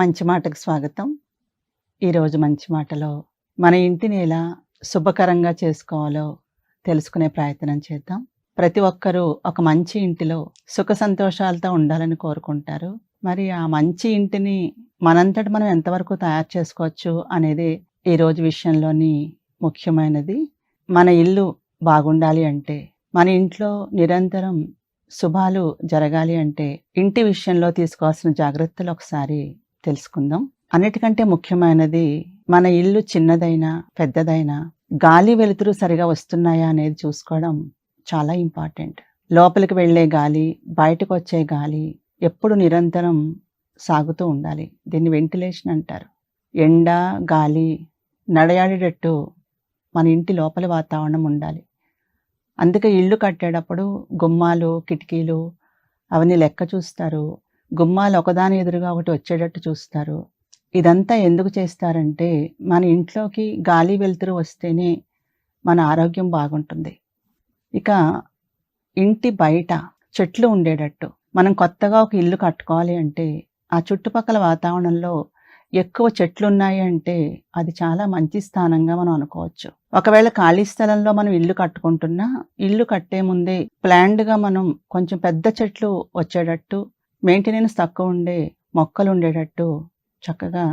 మంచి మాటకు స్వాగతం. ఈరోజు మంచి మాటలో మన ఇంటిని ఎలా శుభకరంగా చేసుకోవాలో తెలుసుకునే ప్రయత్నం చేద్దాం. ప్రతి ఒక్కరూ ఒక మంచి ఇంటిలో సుఖ సంతోషాలతో ఉండాలని కోరుకుంటారు. మరి ఆ మంచి ఇంటిని మనంతటి మనం ఎంతవరకు తయారు చేసుకోవచ్చు అనేది ఈ రోజు విషయంలోని ముఖ్యమైనది. మన ఇల్లు బాగుండాలి అంటే మన ఇంట్లో నిరంతరం శుభాలు జరగాలి అంటే ఇంటి విషయంలో తీసుకోవాల్సిన జాగ్రత్తలు ఒకసారి తెలుసుకుందాం. అన్నిటికంటే ముఖ్యమైనది మన ఇల్లు చిన్నదైనా పెద్దదైనా గాలి వెలుతురు సరిగా వస్తున్నాయా అనేది చూసుకోవడం చాలా ఇంపార్టెంట్. లోపలికి వెళ్ళే గాలి బయటకు వచ్చే గాలి ఎప్పుడు నిరంతరం సాగుతూ ఉండాలి. దీన్ని వెంటిలేషన్ అంటారు. ఎండ గాలి నడయాడేటట్టు మన ఇంటి లోపల వాతావరణం ఉండాలి. అందుకే ఇల్లు కట్టేటప్పుడు గుమ్మాలు కిటికీలు అవన్నీ లెక్క చూస్తారు. గుమ్మాలు ఒకదాని ఎదురుగా ఒకటి వచ్చేటట్టు చూస్తారు. ఇదంతా ఎందుకు చేస్తారంటే మన ఇంట్లోకి గాలి వెలుతురు వస్తేనే మన ఆరోగ్యం బాగుంటుంది. ఇక ఇంటి బయట చెట్లు ఉండేటట్టు మనం కొత్తగా ఒక ఇల్లు కట్టుకోవాలి అంటే ఆ చుట్టుపక్కల వాతావరణంలో ఎక్కువ చెట్లు ఉన్నాయి అంటే అది చాలా మంచి స్థానంగా మనం అనుకోవచ్చు. ఒకవేళ ఖాళీ స్థలంలో మనం ఇల్లు కట్టుకుంటున్నా ఇల్లు కట్టే ముందే ప్లాండ్గా మనం కొంచెం పెద్ద చెట్లు వచ్చేటట్టు మెయింటెనెన్స్ తక్కువ ఉండే మొక్కలు ఉండేటట్టు చక్కగా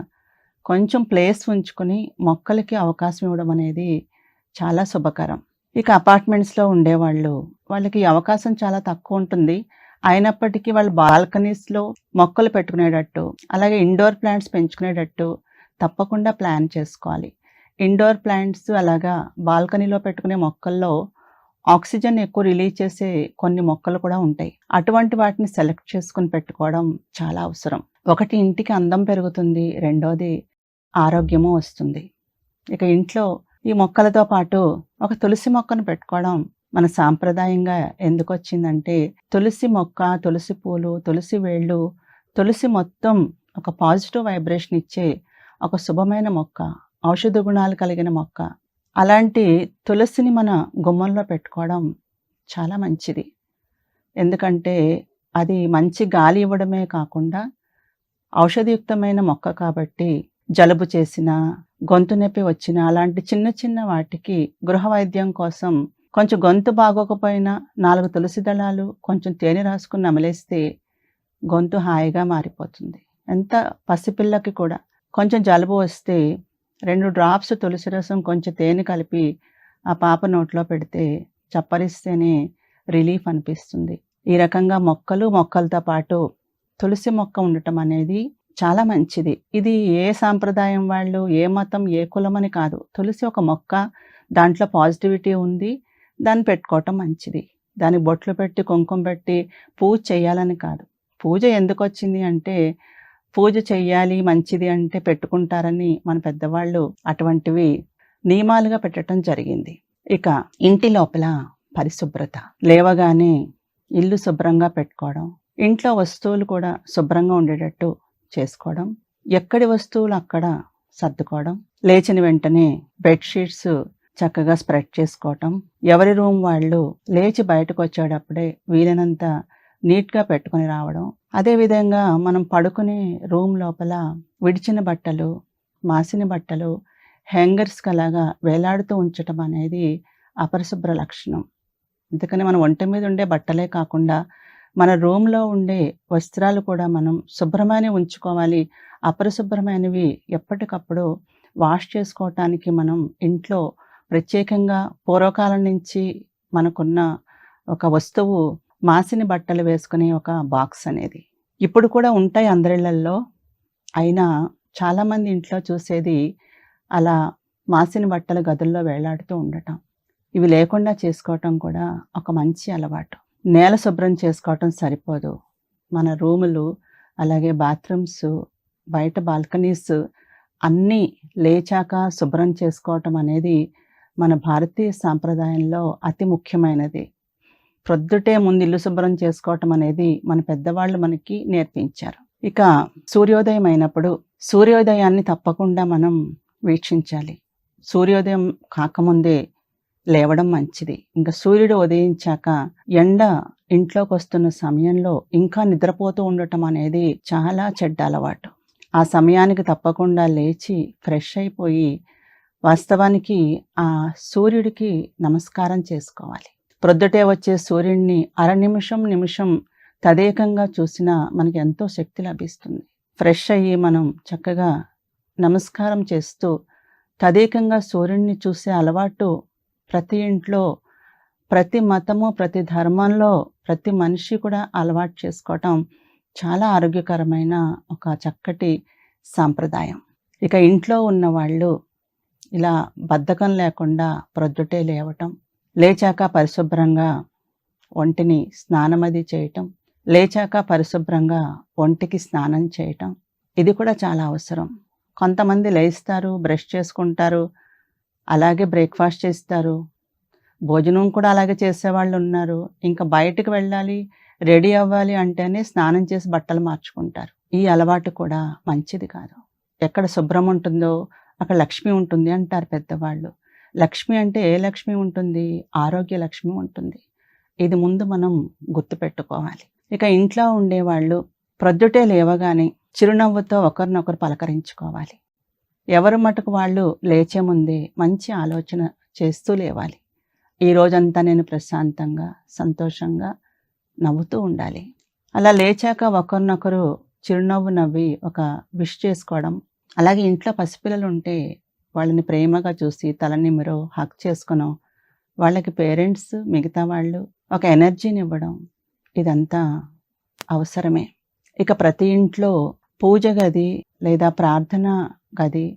కొంచెం ప్లేస్ ఉంచుకొని మొక్కలకి అవకాశం ఇవ్వడం అనేది చాలా శుభకరం. ఇక అపార్ట్మెంట్స్లో ఉండేవాళ్ళు వాళ్ళకి అవకాశం చాలా తక్కువ ఉంటుంది. అయినప్పటికీ వాళ్ళు బాల్కనీస్లో మొక్కలు పెట్టుకునేటట్టు అలాగే ఇండోర్ ప్లాంట్స్ పెంచుకునేటట్టు తప్పకుండా ప్లాన్ చేసుకోవాలి. ఇండోర్ ప్లాంట్స్ అలాగా బాల్కనీలో పెట్టుకునే మొక్కల్లో ఆక్సిజన్ ఎక్కువ రిలీజ్ చేసే కొన్ని మొక్కలు కూడా ఉంటాయి. అటువంటి వాటిని సెలెక్ట్ చేసుకుని పెట్టుకోవడం చాలా అవసరం. ఒకటి ఇంటికి అందం పెరుగుతుంది రెండోది ఆరోగ్యము వస్తుంది. ఇక ఇంట్లో ఈ మొక్కలతో పాటు ఒక తులసి మొక్కను పెట్టుకోవడం మన సాంప్రదాయంగా ఎందుకు వచ్చిందంటే తులసి మొక్క తులసి పూలు తులసి వేళ్ళు తులసి మొత్తం ఒక పాజిటివ్ వైబ్రేషన్ ఇచ్చే ఒక శుభమైన మొక్క ఔషధ గుణాలు కలిగిన మొక్క అలాంటి తులసిని మన గుమ్మంలో పెట్టుకోవడం చాలా మంచిది. ఎందుకంటే అది మంచి గాలి ఇవ్వడమే కాకుండా ఔషధయుక్తమైన మొక్క కాబట్టి జలుబు చేసిన గొంతు నొప్పి వచ్చిన అలాంటి చిన్న చిన్న వాటికి గృహ వైద్యం కోసం కొంచెం గొంతు బాగోకపోయినా నాలుగు తులసి దళాలు కొంచెం తేనె రాసుకుని నమలేస్తే గొంతు హాయిగా మారిపోతుంది. ఎంత పసిపిల్లకి కూడా కొంచెం జలుబు వస్తే రెండు డ్రాప్స్ తులసి రసం కొంచెం తేనె కలిపి ఆ పాప నోట్లో పెడితే చప్పరిస్తేనే రిలీఫ్ అనిపిస్తుంది. ఈ రకంగా మొక్కలు మొక్కలతో పాటు తులసి మొక్క ఉండటం అనేది చాలా మంచిది. ఇది ఏ సాంప్రదాయం వాళ్ళు ఏ మతం ఏ కులం అని కాదు. తులసి ఒక మొక్క దాంట్లో పాజిటివిటీ ఉంది దాన్ని పెట్టుకోవటం మంచిది. దాని బొట్లు పెట్టి కుంకుమ పెట్టి పూజ చేయాలని కాదు. పూజ ఎందుకు వచ్చింది అంటే పూజ చేయాలి మంచిది అంటే పెట్టుకుంటారని మన పెద్దవాళ్ళు అటువంటివి నియమాలుగా పెట్టడం జరిగింది. ఇక ఇంటి లోపల పరిశుభ్రత. లేవగానే ఇల్లు శుభ్రంగా పెట్టుకోవడం ఇంట్లో వస్తువులు కూడా శుభ్రంగా ఉండేటట్టు చేసుకోవడం ఎక్కడి వస్తువులు అక్కడ సర్దుకోవడం లేచిన వెంటనే బెడ్షీట్స్ చక్కగా స్ప్రెడ్ చేసుకోవటం ఎవరి రూమ్ వాళ్ళు లేచి బయటకు వచ్చేటప్పుడే వీలైనంత నీట్గా పెట్టుకొని రావడం. అదేవిధంగా మనం పడుకునే రూమ్ లోపల విడిచిన బట్టలు మాసిన బట్టలు హ్యాంగర్స్కి అలాగా వేలాడుతూ ఉంచటం అనేది అపరిశుభ్ర లక్షణం. అందుకని మన ఒంటి మీద ఉండే బట్టలే కాకుండా మన రూమ్లో ఉండే వస్త్రాలు కూడా మనం శుభ్రమైన ఉంచుకోవాలి. అపరిశుభ్రమైనవి ఎప్పటికప్పుడు వాష్ చేసుకోవటానికి మనం ఇంట్లో ప్రత్యేకంగా పూర్వకాలం నుంచి మనకున్న ఒక వస్తువు మాసిన బట్టలు వేసుకునే ఒక బాక్స్ అనేది. ఇప్పుడు కూడా ఉంటాయి అందరిళ్ళల్లో. అయినా చాలామంది ఇంట్లో చూసేది అలా మాసిన బట్టలు గదుల్లో వేలాడుతూ ఉండటం. ఇవి లేకుండా చేసుకోవటం కూడా ఒక మంచి అలవాటు. నేల శుభ్రం చేసుకోవటం సరిపోదు. మన రూములు అలాగే బాత్రూమ్స్ బయట బాల్కనీస్ అన్నీ లేచాక శుభ్రం చేసుకోవటం అనేది మన భారతీయ సాంప్రదాయంలో అతి ముఖ్యమైనది. ప్రొద్దుటే ముందు ఇల్లు శుభ్రం చేసుకోవటం అనేది మన పెద్దవాళ్ళు మనకి నేర్పించారు. ఇక సూర్యోదయం అయినప్పుడు సూర్యోదయాన్ని తప్పకుండా మనం వీక్షించాలి. సూర్యోదయం కాకముందే లేవడం మంచిది. ఇంకా సూర్యుడు ఉదయించాక ఎండ ఇంట్లోకి వస్తున్న సమయంలో ఇంకా నిద్రపోతూ ఉండటం అనేది చాలా చెడ్డ అలవాటు. ఆ సమయానికి తప్పకుండా లేచి ఫ్రెష్ అయిపోయి వాస్తవానికి ఆ సూర్యుడికి నమస్కారం చేసుకోవాలి. ప్రొద్దుటే వచ్చే సూర్యుడిని అర నిమిషం నిమిషం తదేకంగా చూసినా మనకి ఎంతో శక్తి లభిస్తుంది. ఫ్రెష్ అయ్యి మనం చక్కగా నమస్కారం చేస్తూ తదేకంగా సూర్యుడిని చూసే అలవాటు ప్రతి ఇంట్లో ప్రతి మతము ప్రతి ధర్మంలో ప్రతి మనిషి కూడా అలవాటు చేసుకోవటం చాలా ఆరోగ్యకరమైన ఒక చక్కటి సాంప్రదాయం. ఇక ఇంట్లో ఉన్న వాళ్ళు ఇలా బద్ధకం లేకుండా ప్రొద్దుటే లేవటం లేచాక పరిశుభ్రంగా ఒంటిని స్నానమది చేయటం లేచాక పరిశుభ్రంగా ఒంటికి స్నానం చేయటం ఇది కూడా చాలా అవసరం. కొంతమంది లేస్తారు బ్రష్ చేసుకుంటారు అలాగే బ్రేక్ఫాస్ట్ చేస్తారు. భోజనం కూడా అలాగే చేసేవాళ్ళు ఉన్నారు. ఇంకా బయటకు వెళ్ళాలి రెడీ అవ్వాలి అంటేనే స్నానం చేసి బట్టలు మార్చుకుంటారు. ఈ అలవాటు కూడా మంచిది కాదు. ఎక్కడ శుభ్రం ఉంటుందో అక్కడ లక్ష్మి ఉంటుంది అంటారు పెద్దవాళ్ళు. లక్ష్మి అంటే ఏ లక్ష్మి ఉంటుంది? ఆరోగ్య లక్ష్మి ఉంటుంది. ఇది ముందు మనం గుర్తుపెట్టుకోవాలి. ఇక ఇంట్లో ఉండేవాళ్ళు ప్రొద్దుటే లేవగానే చిరునవ్వుతో ఒకరినొకరు పలకరించుకోవాలి. ఎవరు మటుకు వాళ్ళు లేచే ముందే మంచి ఆలోచన చేస్తూ లేవాలి. ఈ రోజంతా నేను ప్రశాంతంగా సంతోషంగా నవ్వుతూ ఉండాలి. అలా లేచాక ఒకరినొకరు చిరునవ్వు నవ్వి ఒక విష్ చేసుకోవడం అలాగే ఇంట్లో పసిపిల్లలు ఉంటే వాళ్ళని ప్రేమగా చూసి తలనిమిరో హక్ చేసుకునో వాళ్ళకి పేరెంట్స్ మిగతా వాళ్ళు ఒక ఎనర్జీని ఇవ్వడం ఇదంతా అవసరమే. ఇక ప్రతి ఇంట్లో పూజ గది లేదా ప్రార్థన గది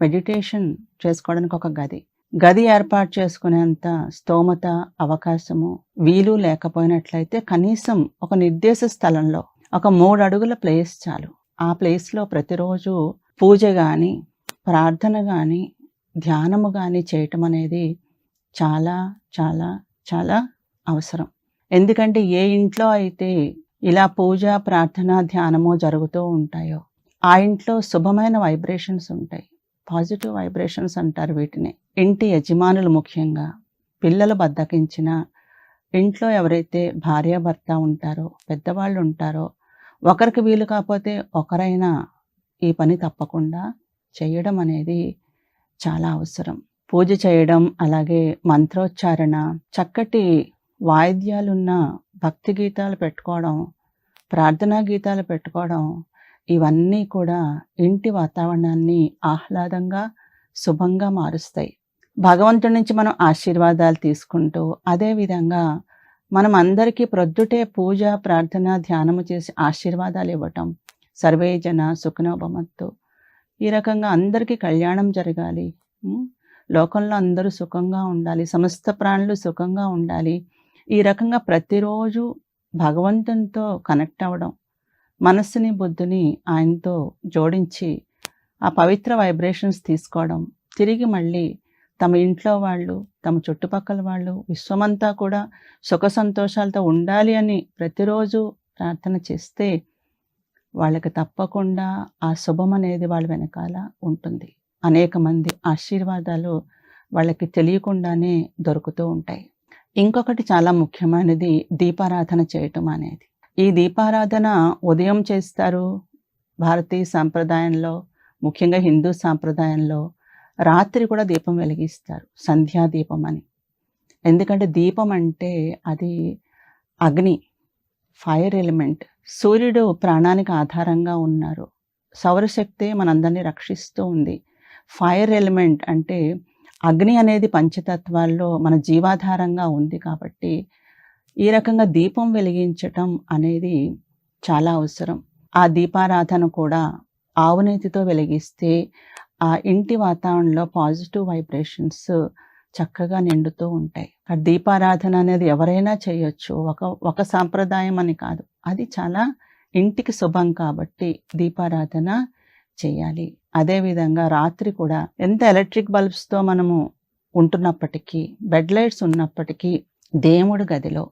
మెడిటేషన్ చేసుకోవడానికి ఒక గది. గది ఏర్పాటు చేసుకునేంత స్తోమత అవకాశము వీలు లేకపోయినట్లయితే కనీసం ఒక నిర్దేశ స్థలంలో ఒక మూడు అడుగుల ప్లేస్ చాలు. ఆ ప్లేస్లో ప్రతిరోజు పూజ కానీ ప్రార్థన కానీ ధ్యానము కానీ చేయటం అనేది చాలా చాలా చాలా అవసరం. ఎందుకంటే ఏ ఇంట్లో అయితే ఇలా పూజ ప్రార్థన ధ్యానము జరుగుతూ ఉంటాయో ఆ ఇంట్లో శుభమైన వైబ్రేషన్స్ ఉంటాయి. పాజిటివ్ వైబ్రేషన్స్ అంటారు వీటిని. ఇంటి యజమానులు ముఖ్యంగా పిల్లలు బద్దకించిన ఇంట్లో ఎవరైతే భార్యాభర్త ఉంటారో పెద్దవాళ్ళు ఉంటారో ఒకరికి వీలు కాకపోతే ఒకరైనా ఈ పని తప్పకుండా చేయడం అనేది చాలా అవసరం. పూజ చేయడం అలాగే మంత్రోచ్చారణ చక్కటి వాయిద్యాలున్న భక్తి గీతాలు పెట్టుకోవడం ప్రార్థనా గీతాలు పెట్టుకోవడం ఇవన్నీ కూడా ఇంటి వాతావరణాన్ని ఆహ్లాదంగా శుభంగా మారుస్తాయి. భగవంతుడి నుంచి మనం ఆశీర్వాదాలు తీసుకుంటూ అదేవిధంగా మనం అందరికీ ప్రొద్దుటే పూజ ప్రార్థన ధ్యానము చేసి ఆశీర్వాదాలు ఇవ్వటం. సర్వేజన సుఖనోభమత్తు ఈ రకంగా అందరికీ కళ్యాణం జరగాలి. లోకంలో అందరూ సుఖంగా ఉండాలి. సమస్త ప్రాణులు సుఖంగా ఉండాలి. ఈ రకంగా ప్రతిరోజు భగవంతునితో కనెక్ట్ అవ్వడం మనస్సుని బుద్ధిని ఆయనతో జోడించి ఆ పవిత్ర వైబ్రేషన్స్ తీసుకోవడం తిరిగి మళ్ళీ తమ ఇంట్లో వాళ్ళు తమ చుట్టుపక్కల వాళ్ళు విశ్వమంతా కూడా సుఖ సంతోషాలతో ఉండాలి అని ప్రతిరోజు ప్రార్థన చేస్తే వాళ్ళకి తప్పకుండా ఆ శుభం అనేది వాళ్ళ వెనకాల ఉంటుంది. అనేక మంది ఆశీర్వాదాలు వాళ్ళకి తెలియకుండానే దొరుకుతూ ఉంటాయి. ఇంకొకటి చాలా ముఖ్యమైనది దీపారాధన చేయటం అనేది. ఈ దీపారాధన ఉదయం చేస్తారు భారతీయ సాంప్రదాయంలో ముఖ్యంగా హిందూ సాంప్రదాయంలో. రాత్రి కూడా దీపం వెలిగిస్తారు సంధ్యా దీపం అని. ఎందుకంటే దీపం అంటే అది అగ్ని. Fire element. సూర్యుడు ప్రాణానికి ఆధారంగా ఉన్నారు. సౌరశక్తే మనందరినీ రక్షిస్తూ ఉంది. ఫైర్ ఎలిమెంట్ అంటే అగ్ని అనేది పంచతత్వాల్లో మన జీవాధారంగా ఉంది కాబట్టి ఈ రకంగా దీపం వెలిగించటం అనేది చాలా అవసరం. ఆ దీపారాధన కూడా ఆవునేతితో వెలిగిస్తే ఆ ఇంటి వాతావరణంలో పాజిటివ్ వైబ్రేషన్స్ చక్కగా నిండుతూ ఉంటాయి. ఆ దీపారాధన అనేది ఎవరైనా చేయొచ్చు. ఒక ఒక సాంప్రదాయం అని కాదు. అది చాలా ఇంటికి శుభం కాబట్టి దీపారాధన చేయాలి. అదేవిధంగా రాత్రి కూడా ఎంత ఎలక్ట్రిక్ బల్బ్స్తో మనము ఉంటున్నప్పటికీ బెడ్ లైట్స్ ఉన్నప్పటికీ దేవుడి గదిలో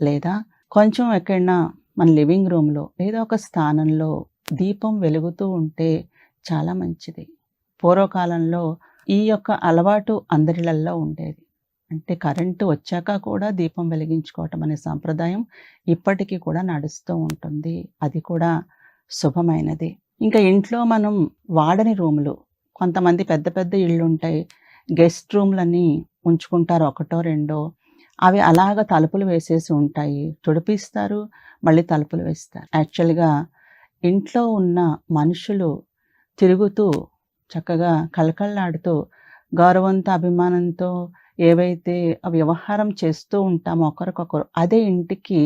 లేదా కొంచెం ఎక్కడైనా మన లివింగ్ రూమ్లో ఏదో ఒక స్థానంలో దీపం వెలుగుతూ ఉంటే చాలా మంచిది. పూర్వకాలంలో ఈ యొక్క అలవాటు అందరిలల్లో ఉండేది. అంటే కరెంటు వచ్చాక కూడా దీపం వెలిగించుకోవటం అనే సాంప్రదాయం ఇప్పటికీ కూడా నడుస్తూ ఉంటుంది. అది కూడా శుభమైనది. ఇంకా ఇంట్లో మనం వాడని రూములు కొంతమంది పెద్ద పెద్ద ఇళ్ళు ఉంటాయి గెస్ట్ రూమ్లని ఉంచుకుంటారు ఒకటో రెండో. అవి అలాగ తలుపులు వేసేసి ఉంటాయి. తుడిపిస్తారు మళ్ళీ తలుపులు వేస్తారు. యాక్చువల్గా ఇంట్లో ఉన్న మనుషులు తిరుగుతూ చక్కగా కళకళలాడుతూ గౌరవంతో అభిమానంతో ఏవైతే వ్యవహారం చేస్తూ ఉంటామో ఒకరికొకరు అదే ఇంటికి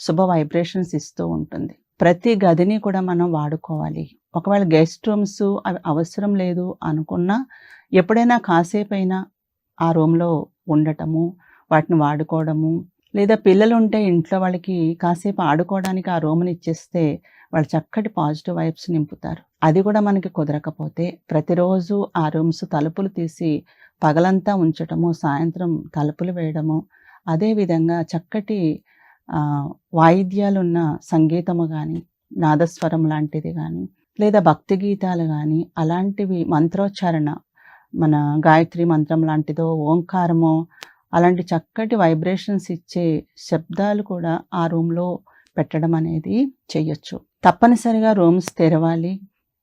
శుభ వైబ్రేషన్స్ ఇస్తూ ఉంటుంది. ప్రతి గదిని కూడా మనం వాడుకోవాలి. ఒకవేళ గెస్ట్ రూమ్స్ అవి అవసరం లేదు అనుకున్నా ఎప్పుడైనా కాసేపైనా ఆ రూమ్లో ఉండటము వాటిని వాడుకోవడము లేదా పిల్లలు ఉంటే ఇంట్లో వాళ్ళకి కాసేపు ఆడుకోవడానికి ఆ రూమ్ని ఇచ్చేస్తే వాళ్ళు చక్కటి పాజిటివ్ వైబ్స్ నింపుతారు. అది కూడా మనకి కుదరకపోతే ప్రతిరోజు ఆ రూమ్స్ తలుపులు తీసి పగలంతా ఉంచటము సాయంత్రం తలుపులు వేయడము అదేవిధంగా చక్కటి వాయిద్యాలున్న సంగీతము కానీ నాదస్వరం లాంటిది కానీ లేదా భక్తి గీతాలు కానీ అలాంటివి మంత్రోచ్చారణ మన గాయత్రి మంత్రం లాంటిదో ఓంకారమో అలాంటి చక్కటి వైబ్రేషన్స్ ఇచ్చే శబ్దాలు కూడా ఆ రూమ్లో పెట్టడం అనేది చేయొచ్చు. తప్పనిసరిగా రూమ్స్ తెరవాలి.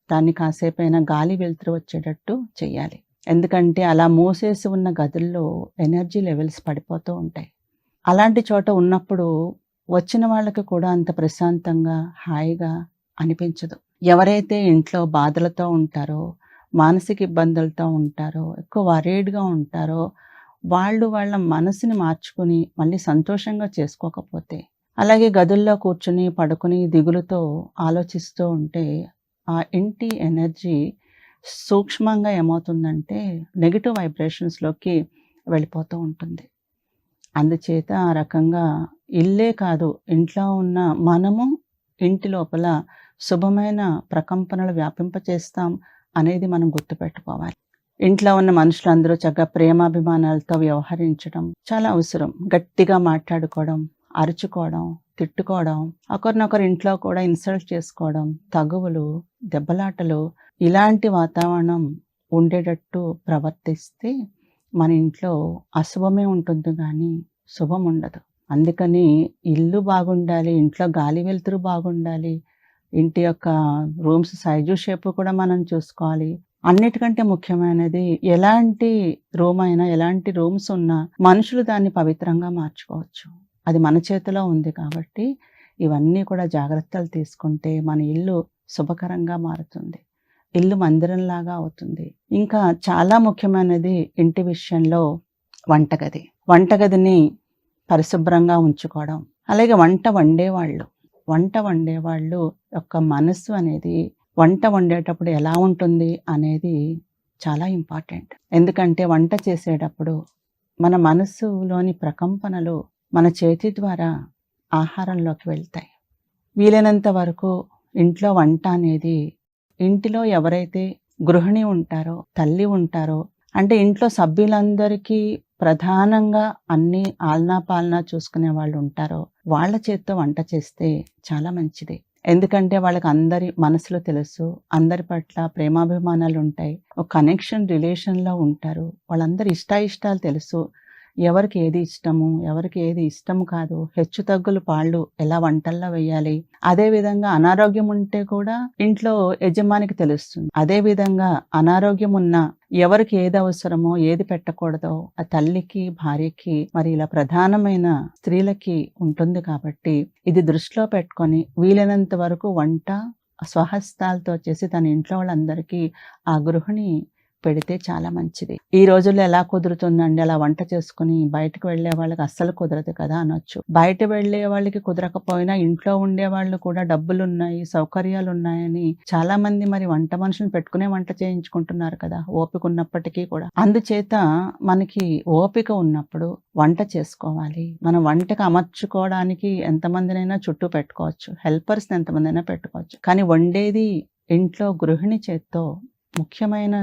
దాన్ని కాసేపైనా గాలి వెలుతురు వచ్చేటట్టు చేయాలి. ఎందుకంటే అలా మూసేసి ఉన్న గదుల్లో ఎనర్జీ లెవెల్స్ పడిపోతూ ఉంటాయి. అలాంటి చోట ఉన్నప్పుడు వచ్చిన వాళ్ళకి కూడా అంత ప్రశాంతంగా హాయిగా అనిపించదు. ఎవరైతే ఇంట్లో బాధలతో ఉంటారో మానసిక ఇబ్బందులతో ఉంటారో ఎక్కువ వరీడ్గా ఉంటారో వాళ్ళు వాళ్ళ మనసుని మార్చుకుని మళ్ళీ సంతోషంగా చేసుకోకపోతే అలాగే గదుల్లో కూర్చుని పడుకుని దిగులుతో ఆలోచిస్తూ ఉంటే ఆ ఇంటి ఎనర్జీ సూక్ష్మంగా ఏమవుతుందంటే నెగిటివ్ వైబ్రేషన్స్లోకి వెళ్ళిపోతూ ఉంటుంది. అందుచేత ఆ రకంగా ఇల్లే కాదు ఇంట్లో ఉన్న మనము ఇంటి లోపల శుభమైన ప్రకంపనలు వ్యాపింపచేస్తాం అనేది మనం గుర్తుపెట్టుకోవాలి. ఇంట్లో ఉన్న మనుషులందరూ చక్కగా ప్రేమాభిమానాలతో వ్యవహరించడం చాలా అవసరం. గట్టిగా మాట్లాడుకోవడం అరుచుకోవడం తిట్టుకోవడం ఒకరినొకరు ఇంట్లో కూడా ఇన్సల్ట్ చేసుకోవడం తగువులు దెబ్బలాటలు ఇలాంటి వాతావరణం ఉండేటట్టు ప్రవర్తిస్తే మన ఇంట్లో అశుభమే ఉంటుంది కానీ శుభం ఉండదు. అందుకని ఇల్లు బాగుండాలి ఇంట్లో గాలి వెలుతురు బాగుండాలి ఇంటి యొక్క రూమ్స్ సైజు షేప్ కూడా మనం చూసుకోవాలి. అన్నిటికంటే ముఖ్యమైనది ఎలాంటి రూమ్ అయినా ఎలాంటి రూమ్స్ ఉన్నా మనుషులు దాన్ని పవిత్రంగా మార్చుకోవచ్చు. అది మన చేతిలో ఉంది కాబట్టి ఇవన్నీ కూడా జాగ్రత్తలు తీసుకుంటే మన ఇల్లు శుభకరంగా మారుతుంది. ఇల్లు మందిరంలాగా అవుతుంది. ఇంకా చాలా ముఖ్యమైనది ఇంటి విషయంలో వంటగది. వంటగదిని పరిశుభ్రంగా ఉంచుకోవడం. అలాగే వంట వండేవాళ్ళు. వంట వండేవాళ్ళు యొక్క మనస్సు అనేది వంట వండేటప్పుడు ఎలా ఉంటుంది అనేది చాలా ఇంపార్టెంట్. ఎందుకంటే వంట చేసేటప్పుడు మన మనస్సులోని ప్రకంపనలు మన చేతి ద్వారా ఆహారంలోకి వెళ్తాయి. వీలైనంత వరకు ఇంట్లో వంట అనేది ఇంటిలో ఎవరైతే గృహిణి ఉంటారో తల్లి ఉంటారో అంటే ఇంట్లో సభ్యులందరికీ ప్రధానంగా అన్ని ఆలనా పాలనా చూసుకునే వాళ్ళు ఉంటారో వాళ్ళ చేత్తో వంట చేస్తే చాలా మంచిది. ఎందుకంటే వాళ్ళకి అందరి మనసులో తెలుసు అందరి పట్ల ప్రేమాభిమానాలు ఉంటాయి ఒక కనెక్షన్ రిలేషన్లో ఉంటారు వాళ్ళందరి ఇష్టాయిష్టాలు తెలుసు ఎవరికి ఏది ఇష్టము? ఎవరికి ఏది ఇష్టము కాదు. హెచ్చు తగ్గులు పాళ్ళు ఎలా వంటల్లో వేయాలి? అదే విధంగా అనారోగ్యం ఉంటే కూడా ఇంట్లో యజమానికి తెలుస్తుంది. అదే విధంగా అనారోగ్యం ఉన్న ఎవరికి ఏది అవసరమో ఏది పెట్టకూడదో ఆ తల్లికి భార్యకి మరి ఇలా ప్రధానమైన స్త్రీలకి ఉంటుంది కాబట్టి ఇది దృష్టిలో పెట్టుకొని వీలైనంత వరకు వంట స్వహస్తాలతో చేసి తన ఇంట్లో వాళ్ళందరికీ ఆ గృహిణి పెడితే చాలా మంచిది. ఈ రోజుల్లో ఎలా కుదురుతుందండి? అలా వంట చేసుకుని బయటకు వెళ్ళే వాళ్ళకి అస్సలు కుదరదు కదా అనొచ్చు. బయట వెళ్ళే వాళ్ళకి కుదరకపోయినా ఇంట్లో ఉండే వాళ్ళు కూడా డబ్బులు ఉన్నాయి సౌకర్యాలు ఉన్నాయని చాలా మంది మరి వంట మనుషులు పెట్టుకునే వంట చేయించుకుంటున్నారు కదా ఓపిక ఉన్నప్పటికీ కూడా. అందుచేత మనకి ఓపిక ఉన్నప్పుడు వంట చేసుకోవాలి. మనం వంటకు అమర్చుకోవడానికి ఎంతమందినైనా చుట్టూ పెట్టుకోవచ్చు. హెల్పర్స్ ఎంతమందైనా పెట్టుకోవచ్చు. కానీ వండేది ఇంట్లో గృహిణి చేత్తో ముఖ్యమైన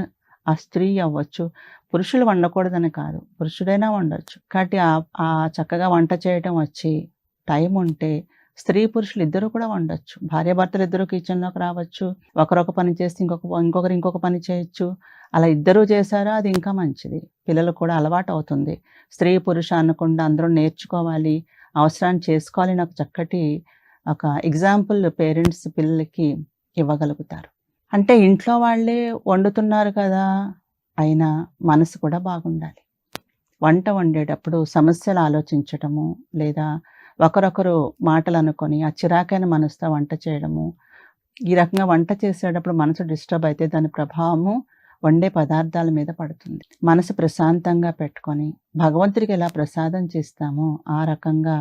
ఆ స్త్రీ అవ్వచ్చు. పురుషులు వండకూడదని కాదు. పురుషుడైనా వండొచ్చు. కాబట్టి ఆ చక్కగా వంట చేయటం వచ్చి టైం ఉంటే స్త్రీ పురుషులు ఇద్దరు కూడా వండొచ్చు. భార్యాభర్తలు ఇద్దరు కిచెన్లోకి రావచ్చు. ఒకరొక పని చేస్తే ఇంకొక ఇంకొకరు ఇంకొక పని చేయొచ్చు. అలా ఇద్దరు చేశారా అది ఇంకా మంచిది. పిల్లలు కూడా అలవాటు అవుతుంది. స్త్రీ పురుష అనకుండా అందరూ నేర్చుకోవాలి. అవసరాన్ని చేసుకోవాలి. నాకు చక్కటి ఒక ఎగ్జాంపుల్ పేరెంట్స్ పిల్లలకి ఇవ్వగలుగుతారు. అంటే ఇంట్లో వాళ్ళే వండుతున్నారు కదా! అయినా మనసు కూడా బాగుండాలి. వంట వండేటప్పుడు సమస్యలు ఆలోచించటము, లేదా ఒకరొకరు మాటలనుకొని ఆ చిరాకైన మనసుతో వంట చేయడము, ఈ రకంగా వంట చేసేటప్పుడు మనసు డిస్టర్బ్ అయితే దాని ప్రభావము వండే పదార్థాల మీద పడుతుంది. మనసు ప్రశాంతంగా పెట్టుకొని భగవంతుడికి ఎలా ప్రసాదం చేస్తామో ఆ రకంగా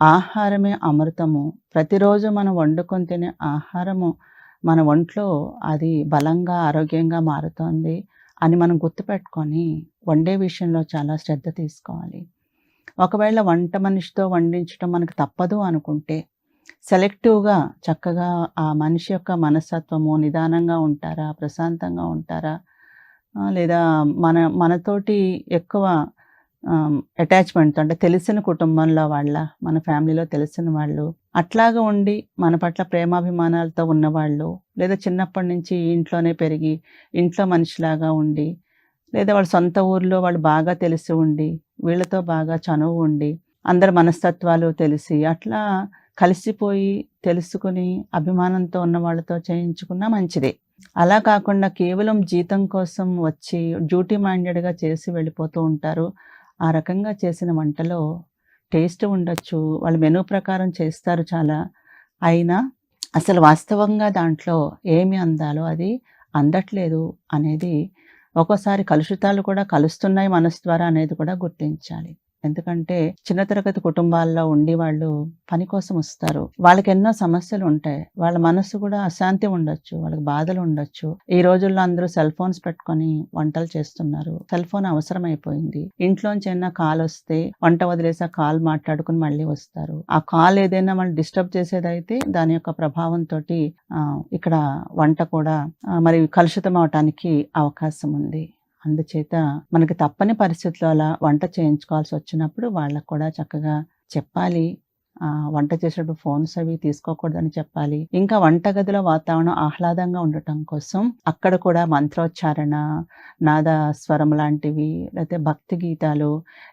ఆహారమే అమృతము. ప్రతిరోజు మనం వండుకొని తినే ఆహారము మన ఒంట్లో అది బలంగా, ఆరోగ్యంగా మారుతోంది అని మనం గుర్తుపెట్టుకొని వండే విషయంలో చాలా శ్రద్ధ తీసుకోవాలి. ఒకవేళ వంట మనిషితో వండించటం మనకు తప్పదు అనుకుంటే సెలెక్టివ్‌గా చక్కగా ఆ మనిషి యొక్క మనస్తత్వము నిదానంగా ఉంటారా? ప్రశాంతంగా ఉంటారా? లేదా మన మనతోటి ఎక్కువ అటాచ్‌మెంట్‌తో అంటే తెలిసిన కుటుంబంలో వాళ్ళ మన ఫ్యామిలీలో తెలిసిన వాళ్ళు అట్లాగా ఉండి మన పట్ల ప్రేమాభిమానాలతో ఉన్నవాళ్ళు, లేదా చిన్నప్పటి నుంచి ఇంట్లోనే పెరిగి ఇంట్లో మనిషిలాగా ఉండి, లేదా వాళ్ళ సొంత ఊర్లో వాళ్ళు బాగా తెలిసి ఉండి, వీళ్ళతో బాగా చనువు ఉండి, అందరి మనస్తత్వాలు తెలిసి అట్లా కలిసిపోయి, తెలుసుకొని, అభిమానంతో ఉన్న వాళ్ళతో చేయించుకున్నా మంచిదే. అలా కాకుండా కేవలం జీతం కోసం వచ్చి డ్యూటీ మైండెడ్‌గా చేసి వెళ్ళిపోతూ ఉంటారు. ఆ రకంగా చేసిన వంటలో టేస్ట్ ఉండొచ్చు. వాళ్ళు మెనూ ప్రకారం చేస్తారు చాలా. అయినా అసలు వాస్తవంగా దాంట్లో ఏమి అందాలో అది అందట్లేదు అనేది ఒక్కోసారి కలుషితాలు కూడా కలుస్తున్నాయి మనసు ద్వారా అనేది కూడా గుర్తించాలి. ఎందుకంటే చిన్న తరగతి కుటుంబాల్లో ఉండి వాళ్ళు పని కోసం వస్తారు. వాళ్ళకి ఎన్నో సమస్యలు ఉంటాయి. వాళ్ళ మనసు కూడా అశాంతి ఉండొచ్చు. వాళ్ళకి బాధలు ఉండొచ్చు. ఈ రోజుల్లో అందరూ సెల్ ఫోన్స్ పెట్టుకొని వంటలు చేస్తున్నారు. సెల్ ఫోన్ అవసరమైపోయింది. ఇంట్లోంచి ఏమన్నా కాల్ వస్తే వంట వదిలేసి ఆ కాల్ మాట్లాడుకుని మళ్ళీ వస్తారు. ఆ కాల్ ఏదైనా వాళ్ళు డిస్టర్బ్ చేసేదైతే దాని యొక్క ప్రభావంతో ఇక్కడ వంట కూడా మరి కలుషితం అవటానికి అవకాశం ఉంది. అందుచేత మనకి తప్పని పరిస్థితుల్లో అలా వంట చేయించుకోవాల్సి వచ్చినప్పుడు వాళ్ళకి కూడా చక్కగా చెప్పాలి. వంట చేసేటప్పుడు ఫోన్స్ అవి తీసుకోకూడదని చెప్పాలి. ఇంకా వంటగదిలో వాతావరణం ఆహ్లాదంగా ఉండటం కోసం అక్కడ కూడా మంత్రోచ్చారణ, నాదస్వరం లాంటివి లేకపోతే భక్తి గీతాలు,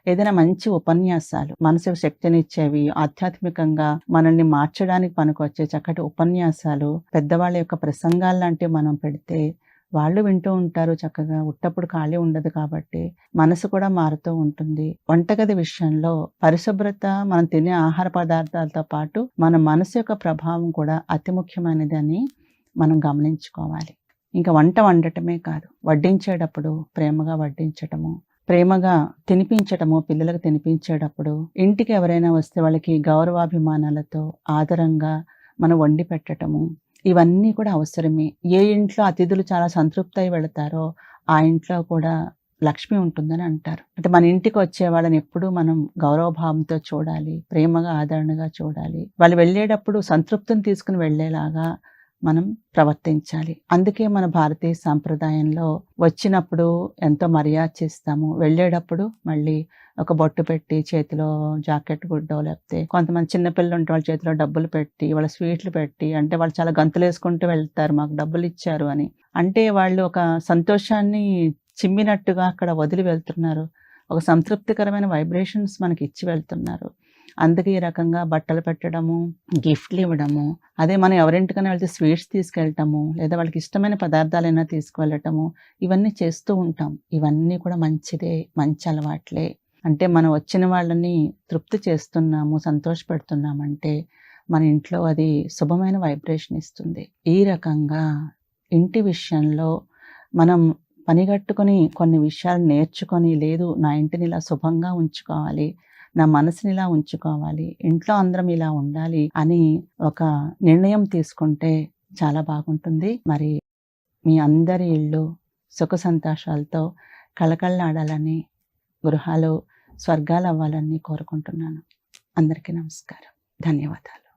ఏదైనా మంచి ఉపన్యాసాలు, మనసుకు శక్తినిచ్చేవి, ఆధ్యాత్మికంగా మనల్ని మార్చడానికి పనికొచ్చే చక్కటి ఉపన్యాసాలు, పెద్దవాళ్ళ యొక్క ప్రసంగాలు లాంటివి మనం పెడితే వాళ్ళు వింటూ ఉంటారు చక్కగా. ఉట్టప్పుడు ఖాళీ ఉండదు కాబట్టి మనసు కూడా మారుతూ ఉంటుంది. వంటగది విషయంలో పరిశుభ్రత మనం తినే ఆహార పదార్థాలతో పాటు మన మనసు యొక్క ప్రభావం కూడా అతి ముఖ్యమైనదని మనం గమనించుకోవాలి. ఇంకా వంట వండటమే కాదు, వడ్డించేటప్పుడు ప్రేమగా వడ్డించటము, ప్రేమగా తినిపించటము, పిల్లలకు తినిపించేటప్పుడు ఇంటికి ఎవరైనా వస్తే వాళ్ళకి గౌరవాభిమానాలతో ఆదరంగా మనం వండి పెట్టటము, ఇవన్నీ కూడా అవసరమే. ఏ ఇంట్లో అతిథులు చాలా సంతృప్తి అయి వెళతారో ఆ ఇంట్లో కూడా లక్ష్మి ఉంటుందని అంటారు. అంటే మన ఇంటికి వచ్చే వాళ్ళని ఎప్పుడూ మనం గౌరవభావంతో చూడాలి. ప్రేమగా, ఆదరణగా చూడాలి. వాళ్ళు వెళ్ళేటప్పుడు సంతృప్తిని తీసుకుని వెళ్ళేలాగా మనం ప్రవర్తించాలి. అందుకే మన భారతీయ సాంప్రదాయంలో వచ్చినప్పుడు ఎంతో మర్యాద చేస్తాము. వెళ్ళేటప్పుడు మళ్ళీ ఒక బొట్టు పెట్టి చేతిలో జాకెట్ గుడ్డో లేకపోతే కొంతమంది చిన్నపిల్లలు ఉంటే వాళ్ళ చేతిలో డబ్బులు పెట్టి, వాళ్ళ స్వీట్లు పెట్టి అంటే వాళ్ళు చాలా గంతులు వేసుకుంటూ వెళ్తారు మాకు డబ్బులు ఇచ్చారు అని. అంటే వాళ్ళు ఒక సంతోషాన్ని చిమ్మినట్టుగా అక్కడ వదిలి వెళ్తున్నారు. ఒక సంతృప్తికరమైన వైబ్రేషన్స్ మనకి ఇచ్చి వెళ్తున్నారు. అందుకే ఈ రకంగా బట్టలు పెట్టడము, గిఫ్ట్‌లు ఇవ్వడము, అదే మనం ఎవరింటికైనా వెళ్తే స్వీట్స్ తీసుకెళ్ళటము, లేదా వాళ్ళకి ఇష్టమైన పదార్థాలైనా తీసుకువెళ్ళటము, ఇవన్నీ చేస్తూ ఉంటాం. ఇవన్నీ కూడా మంచిదే. మంచి అలవాట్లే. అంటే మనం వచ్చిన వాళ్ళని తృప్తి చేస్తున్నాము, సంతోషపెడుతున్నామంటే మన ఇంట్లో అది శుభమైన వైబ్రేషన్ ఇస్తుంది. ఈ రకంగా ఇంటి విషయంలో మనం పనిగట్టుకొని కొన్ని విషయాలు నేర్చుకొని లేదు నా ఇంటిని ఇలా శుభంగా ఉంచుకోవాలి. నా మనసుని ఇలా ఉంచుకోవాలి. ఇంట్లో అందరం ఇలా ఉండాలి అని ఒక నిర్ణయం తీసుకుంటే చాలా బాగుంటుంది. మరి మీ అందరి ఇళ్ళు సుఖ సంతోషాలతో కళకళలాడాలని, గృహాలు స్వర్గాలు అవ్వాలని కోరుకుంటున్నాను. అందరికీ నమస్కారం. ధన్యవాదాలు.